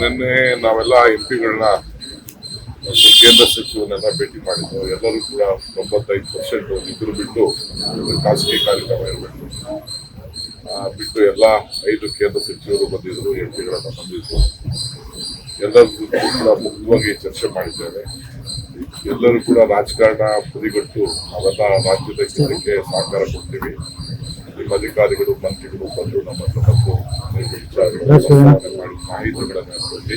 ನಿನ್ನೆ ನಾವೆಲ್ಲ ಎಂ ಪಿಗಳನ್ನ ಕೇಂದ್ರ ಸಚಿವರನ್ನೆಲ್ಲ ಭೇಟಿ ಮಾಡಿದ್ದು ಎಲ್ಲರೂ ಕೂಡ ತೊಂಬತ್ತೈದು ಪರ್ಸೆಂಟ್ ಇದ್ರು ಬಿಟ್ಟು ಖಾಸಗಿ ಕಾರ್ಯಕ್ರಮ ಇರಬೇಕು. ಬಿಟ್ಟು ಎಲ್ಲ ಐದು ಕೇಂದ್ರ ಸಚಿವರು ಬಂದಿದ್ರು ಎಂ ಪಿಗಳನ್ನ ಬಂದಿದ್ರು. ಎಲ್ಲರೂ ಕೂಡ ಮುಕ್ತವಾಗಿ ಚರ್ಚೆ ಮಾಡಿದ್ದೇವೆ. ಎಲ್ಲರೂ ಕೂಡ ರಾಜಕಾರಣ ಬದಿಗೊಟ್ಟು ಅವೆಲ್ಲ ರಾಜ್ಯದ ಜನರಿಗೆ ಸಹಕಾರ ಕೊಡ್ತೀವಿ. ನಿಮ್ಮ ಅಧಿಕಾರಿಗಳು ಮಂತ್ರಿಗಳು ಬಂದು ನಮ್ಮ ಹತ್ರ ಬಂದು ಮಾಡಿ ಮಾಹಿತಿಗಳನ್ನು ಕೊಡಿ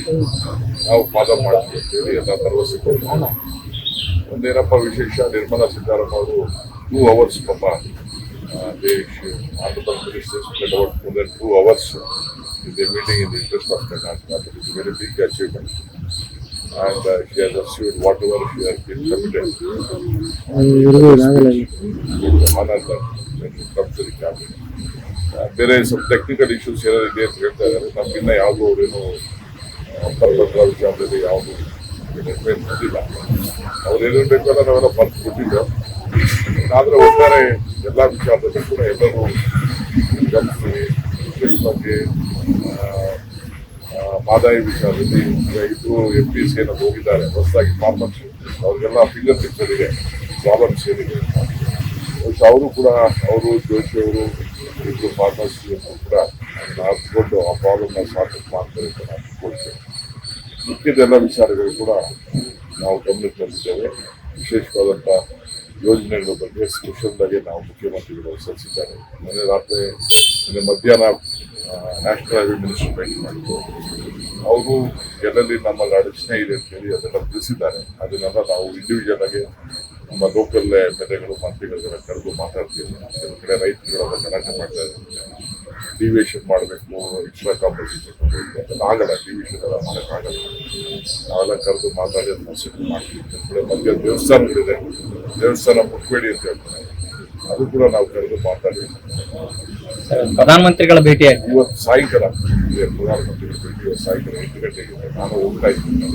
ನಾವು ಫಾಲೋ ಮಾಡ್ತೀವಿ ಅಂತ ಹೇಳಿ ಎಲ್ಲ ಭರವಸೆ ಕೊಡ್ತೀವಿ ಒಂದೇನಪ್ಪ ವಿಶೇಷ? ನಿರ್ಮಲಾ ಸೀತಾರಾಮನ್ ಅವರು ಟೂ ಅವರ್ಸ್ ಪಾಪ Andhra about more than two hours in meeting in interest the interest is very big is And uh, she has achieved whatever she has been committed. ಬೇರೆ ಸ್ವಲ್ಪ ಟೆಕ್ನಿಕಲ್ ಇಶ್ಯೂಸ್ ಏನಾದ್ರು ಇದೆ ಅಂತ ಹೇಳ್ತಾ ಇದ್ದಾರೆ. ನಮಗಿನ್ನ ಯಾವುದು ಅವರೇನು ಪರಪತ್ರ ವಿಚಾರದಲ್ಲಿ ಯಾವುದು ಬಂದಿಲ್ಲ ಅವ್ರು ಏನೇನು ಬೇಕಲ್ಲ ನಾವೆಲ್ಲ ಬರ್ತು ಕೊಟ್ಟಿದ್ದೇವೆ ಆದರೆ ಒಟ್ಟಾರೆ ಎಲ್ಲ ವಿಚಾರದಲ್ಲಿ ಕೂಡ ಎಲ್ಲರೂ ಗಮನಿಸಿ ಬಗ್ಗೆ ಮಾದಾಯ ವಿಚಾರದಲ್ಲಿ ಇಬ್ಬರು ಎಂ ಪಿ ಸಿ ಏನಾದ್ರು ಹೋಗಿದ್ದಾರೆ, ಹೊಸದಾಗಿ ಫಾರ್ಮರ್ಸ್ ಅವ್ರಿಗೆಲ್ಲ ಫಿಂಗರ್ ಪಿಕ್ಚರ್ ಇದೆ ಪ್ರಾಬ್ಲಮ್ಸ್ ಏನಿದೆ ಅವರು ಕೂಡ, ಅವರು, ಜೋಶಿ ಅವರು ಇಬ್ಬರು ಫಾರ್ಮರ್ಸ್ ಕೂಡ ಹತ್ಕೊಂಡು ಆ ಪ್ರಾಬ್ಲಮ್ನ ಸಾಲ್ವ್ ಮಾಡ್ತಾರೆ ಅಂತ ನಾನು ಅನ್ಕೊಳ್ತೇನೆ ಮುಖ್ಯದೆಲ್ಲ ವಿಚಾರಗಳು ಕೂಡ ನಾವು ಗಮನಕ್ಕೆ ತಂದಿದ್ದೇವೆ ವಿಶೇಷವಾದಂಥ ಯೋಜನೆಗಳ ಬಗ್ಗೆ ಸ್ಪೆಷಲ್ದಾಗೆ ನಾವು ಮುಖ್ಯಮಂತ್ರಿಗಳು ಸಲ್ಲಿಸಿದ್ದಾರೆ. ಮೊನ್ನೆ ರಾತ್ರಿ ಮಧ್ಯಾಹ್ನ ನ್ಯಾಷನಲ್ ಹೈವೇ ಮಿನಿಸ್ಟರ್ ಭೇಟಿ ಮಾಡಿದ್ರು ಅವರು ಎಲ್ಲೆಲ್ಲಿ ನಮ್ಮಲ್ಲಿ ಅಡಚಣೆ ಇದೆ ಅಂತ ಹೇಳಿ ಅದೆಲ್ಲ ತಿಳಿಸಿದ್ದಾರೆ. ಅದನ್ನೆಲ್ಲ ನಾವು ಇಂಡಿವಿಜುವಲ್ ಆಗಿ ನಮ್ಮ ಲೋಕಲ್ ಎಂ ಎಲ್ ಎಗಳು ಮಂತ್ರಿಗಳಿಗೆಲ್ಲ ಕರೆದು ಮಾತಾಡ್ತೀವಿ. ಕೆಲವು ಕಡೆ ರೈತರುಗಳೆಲ್ಲ ಗಲಾಟೆ ಮಾಡ್ತಾ ಇದ್ದಾರೆ. ಡಿವಿಯೇಷನ್ ಮಾಡಬೇಕು ಎಕ್ಸ್ಟ್ರಾ ಕಾಂಪನ್ಸೇಷನ್ ಅದೆಲ್ಲ ಆಗಲ್ಲ. ಡಿವಿಯೇಷನ್ ಎಲ್ಲ ಮಾಡೋಕ್ಕಾಗಲ್ಲ ನಾವೆಲ್ಲ ಕರೆದು ಮಾತಾಡಿ ಅದನ್ನ ಸೆಟ್ ಮಾಡ್ತೀವಿ. ಕಡೆ ಮಧ್ಯ ದೇವಸ್ಥಾನಗಳಿದೆ. ದೇವಸ್ಥಾನ ಮುಟ್ಬೇಡಿ ಅಂತ ಹೇಳ್ತಾರೆ. ಅದು ಕೂಡ ನಾವು ಕರೆದು ಮಾತಾಡಿ ಪ್ರಧಾನಮಂತ್ರಿಗಳ ಭೇಟಿ ಇವತ್ತು ಸಾಯಂಕಾಲ ಇದೆ ಪ್ರಧಾನಮಂತ್ರಿಗಳ ಭೇಟಿ ಇವತ್ತು ಸಾಯಂಕಾಲ ಎಂಟು ಗಂಟೆಗೆ. ನಾನು ಹೋಗ್ತಾ ಇದ್ದೀನಿ.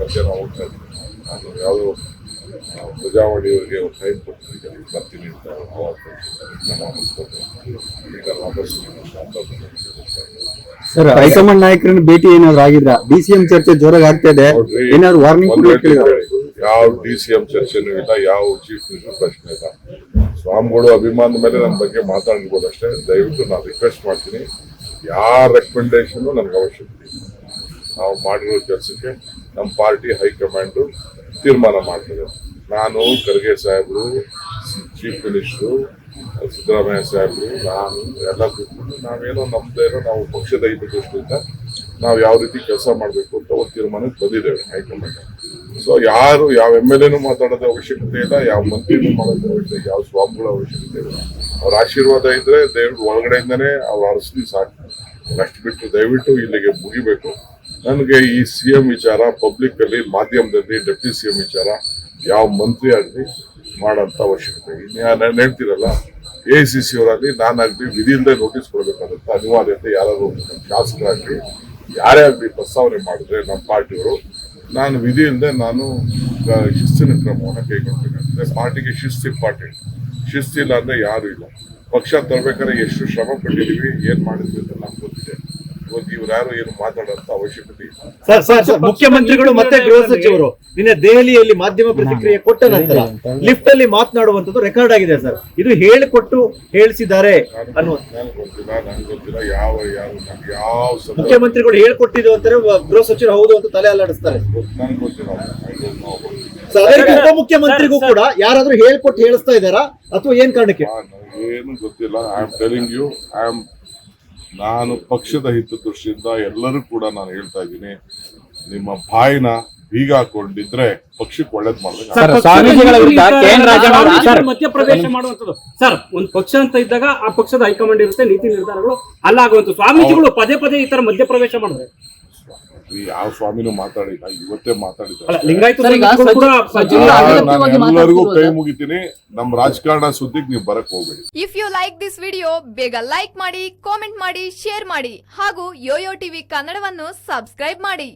ಮಧ್ಯಾಹ್ನ ಹೋಗ್ತಾ ಇದ್ದೀನಿ. ನಾನು ಯಾವುದೋ ಪ್ರಜಾವಾಣಿಯವರಿಗೆ ಒಂದು ಟೈಮ್ ಕೊಟ್ಟಿದ್ದೀನಿ. ಬರ್ತೀನಿ ಅಂತ ಸರ್ ಹೈಕಮಾಂಡ್ ನಾಯಕರನ್ನ ಭೇಟಿ ಏನಾದ್ರು ಆಗಿದ್ರ? ಡಿ ಸಿ ಎಂ ಚರ್ಚೆ ಜೋರಾಗಿ ಆಗ್ತಾ ಇದೆ ಏನಾದ್ರು ವಾರ್ನಿಂಗ್ ಯಾವ ಡಿ ಸಿ ಎಂ ಚರ್ಚೆನೂ ಇಲ್ಲ ಯಾವ ಚೀಫ್ ಮಿನಿಸ್ಟರ್ ಪ್ರಶ್ನೆ ಇಲ್ಲ. ಸ್ವಾಮಿಗಳು ಅಭಿಮಾನದ ಮೇಲೆ ನನ್ನ ಬಗ್ಗೆ ಮಾತಾಡ್ಬೋದು ಅಷ್ಟೇ. ದಯವಿಟ್ಟು ನಾನು ರಿಕ್ವೆಸ್ಟ್ ಮಾಡ್ತೀನಿ. ಯಾರ ರೆಕಮೆಂಡೇಶನ್ ನನಗೆ ಅವಶ್ಯಕತೆ ನಾವು ಮಾಡಿರೋ ಕೆಲಸಕ್ಕೆ ನಮ್ಮ ಪಾರ್ಟಿ ಹೈಕಮಾಂಡು ತೀರ್ಮಾನ ಮಾಡ್ತದೆ. ನಾನು ಖರ್ಗೆ ಸಾಹೇಬರು ಚೀಫ್ ಮಿನಿಸ್ಟ್ರು ಸಿದ್ದರಾಮಯ್ಯ ಸಾಹೇಬರು, ನಾನು ಎಲ್ಲ ಕೂತ್ಕೊಂಡು ನಾವೇನೋ ನಮ್ದೇನೋ ನಾವು ಪಕ್ಷದ ಹಿತದೃಷ್ಟಿಯಿಂದ ನಾವು ಯಾವ ರೀತಿ ಕೆಲಸ ಮಾಡಬೇಕು ಅಂತ ಒಂದು ತೀರ್ಮಾನಕ್ಕೆ ಬಂದಿದ್ದೇವೆ ಹೈಕಮಾಂಡ್ ಸೊ ಯಾರು ಯಾವ ಎಂ ಎಲ್ ಎನೂ ಮಾತಾಡೋದ ಅವಶ್ಯಕತೆ ಇಲ್ಲ, ಯಾವ ಮಂತ್ರಿನೂ ಮಾಡೋದ ಅವಶ್ಯಕತೆ ಯಾವ ಸ್ವಾಮಿಗಳ ಅವಶ್ಯಕತೆ ಇಲ್ಲ. ಅವ್ರ ಆಶೀರ್ವಾದ ಇದ್ರೆ ದಯವಿಟ್ಟು ಒಳಗಡೆಯಿಂದನೇ ಅವ್ರ ಅರಸಲಿ ಸಾಕು. ಅಷ್ಟು ಬಿಟ್ಟು ದಯವಿಟ್ಟು ಇಲ್ಲಿಗೆ ಮುಗಿಬೇಕು. ನನಗೆ ಈ ಸಿ ಎಂ ವಿಚಾರ ಪಬ್ಲಿಕ್ ಅಲ್ಲಿ ಮಾಧ್ಯಮದಲ್ಲಿ ಡೆಪ್ಟಿ ಸಿ ಎಂ ವಿಚಾರ ಯಾವ ಮಂತ್ರಿ ಆಗಲಿ ಮಾಡೋಂಥ ಅವಶ್ಯಕತೆ ನಾನು ಹೇಳ್ತೀರಲ್ಲ, ಎ ಸಿ ಸಿ ಅವರಾಗಲಿ, ನಾನಾಗಲಿ ವಿಧಿಯಿಂದ ನೋಟಿಸ್ ಕೊಡಬೇಕಾದಂಥ ಅನಿವಾರ್ಯತೆ ಯಾರಾದರೂ ಶಾಸಕರಾಗಲಿ, ಯಾರೇ ಆಗಲಿ ಪ್ರಸ್ತಾವನೆ ಮಾಡಿದ್ರೆ ನಮ್ಮ ಪಾರ್ಟಿಯವರು ನಾನು ವಿಧಿಯಿಂದ ನಾನು ಶಿಸ್ತಿನ ಕ್ರಮವನ್ನು ಕೈಗೊಳ್ತೇನೆ ಅಂದರೆ ಪಾರ್ಟಿಗೆ ಶಿಸ್ತು ಇಂಪಾರ್ಟೆಂಟ್ ಶಿಸ್ತಿಲ್ಲ ಅಂದರೆ ಯಾರೂ ಇಲ್ಲ. ಪಕ್ಷ ತರಬೇಕಾದ್ರೆ ಎಷ್ಟು ಶ್ರಮ ಪಟ್ಟಿದ್ದೀವಿ, ಏನು ಮಾಡಿದ್ವಿ ಅಂತ ನಮ್ಗೆ ಇವತ್ತು ಇವ್ರು ಯಾರು ಏನು ಮಾತಾಡೋಂಥ ಅವಶ್ಯಕತೆ ಇಲ್ಲ. ಸರ್ ಸರ್ ಸರ್ ಮುಖ್ಯಮಂತ್ರಿಗಳು ಮತ್ತೆ ಗೃಹ ಸಚಿವರು ನಿನ್ನೆ ದೆಹಲಿಯಲ್ಲಿ ಮಾಧ್ಯಮ ಪ್ರತಿಕ್ರಿಯೆ ಕೊಟ್ಟ ನಂತರ ಲಿಫ್ಟ್ ಅಲ್ಲಿ ಮಾತನಾಡುವಂತದ್ದು ರೆಕಾರ್ಡ್ ಆಗಿದೆ ಸರ್. ಇದು ಹೇಳಿಕೊಟ್ಟು ಹೇಳಿಸಿದ್ದಾರೆ ಅನ್ನುವ ನನಗೆ ಗೊತ್ತಿಲ್ಲ ನನಗೆ ಗೊತ್ತಿಲ್ಲ ಯಾವ ಯಾರು ನಮ್ಗೆ ಯಾವ ಮುಖ್ಯಮಂತ್ರಿಗಳು ಹೇಳ್ಕೊಟ್ಟಿದ್ದು ಅಂತಾರೆ ಗೃಹ ಸಚಿವರು ಹೌದು ಅಂತ ತಲೆ ಅಲ್ಲಾಡಿಸ್ತಾರೆ. ನನಗೆ ಗೊತ್ತಿಲ್ಲ I don't know about it. Sir, ಅದೇ ರೀತಿ ಉಪಮುಖ್ಯಮಂತ್ರಿಗೂ ಕೂಡ ಯಾರಾದ್ರೂ ಹೇಳ್ಕೊಟ್ಟು ಹೇಳಿಸ್ತಾ ಇದಾರಾ ಅಥವಾ ಏನ್ ಕಾರಣಕ್ಕೆ? ಏನು ನನಗೇನು ಗೊತ್ತಿಲ್ಲ. I am telling you I am ನಾನು ಪಕ್ಷದ ಹಿತದೃಷ್ಟಿಯಿಂದ ಎಲ್ಲರೂ ಕೂಡ ನಾನು ಹೇಳ್ತಾ ಇದ್ದೀನಿ ನಿಮ್ಮ ಬಾಯಿನ ಬೀಗ ಹಾಕೊಂಡಿದ್ರೆ ಪಕ್ಷಕ್ಕೆ ಒಳ್ಳೇದ್ ಸರ್, ಮಧ್ಯಪ್ರವೇಶ ಮಾಡುವಂತದ್ದು ಸರ್ ಒಂದು ಪಕ್ಷ ಅಂತ ಇದ್ದಾಗ ಆ ಪಕ್ಷದ ಹೈಕಮಾಂಡ್ ಇರುತ್ತೆ ನೀತಿ ನಿರ್ಧಾರಗಳು ಅಲ್ಲಾಗುವಂತ ಸ್ವಾಮೀಜಿಗಳು ಪದೇ ಪದೇ ಈ ತರ ಮಧ್ಯಪ್ರವೇಶ ಮಾಡಿದ್ರೆ ಯಾವ ಸ್ವಾಮಿನೂ ಮಾತಾಡಿಲ್ಲ ಇವತ್ತೇ ನಾನು ಕೈ. ಮುಗಿತೀನಿ. ನಮ್ ರಾಜಕಾರಣ ಸುದ್ದಿಗೆ ನೀವು ಬರಕ್ ಹೋಗ್ಬೇಡಿ. If you like this video ಬೇಗ ಲೈಕ್ ಮಾಡಿ ಕಾಮೆಂಟ್ ಮಾಡಿ ಶೇರ್ ಮಾಡಿ ಹಾಗೂ ಯೋಯೋ ಟಿವಿ ಕನ್ನಡವನ್ನು ಸಬ್ಸ್ಕ್ರೈಬ್ ಮಾಡಿ.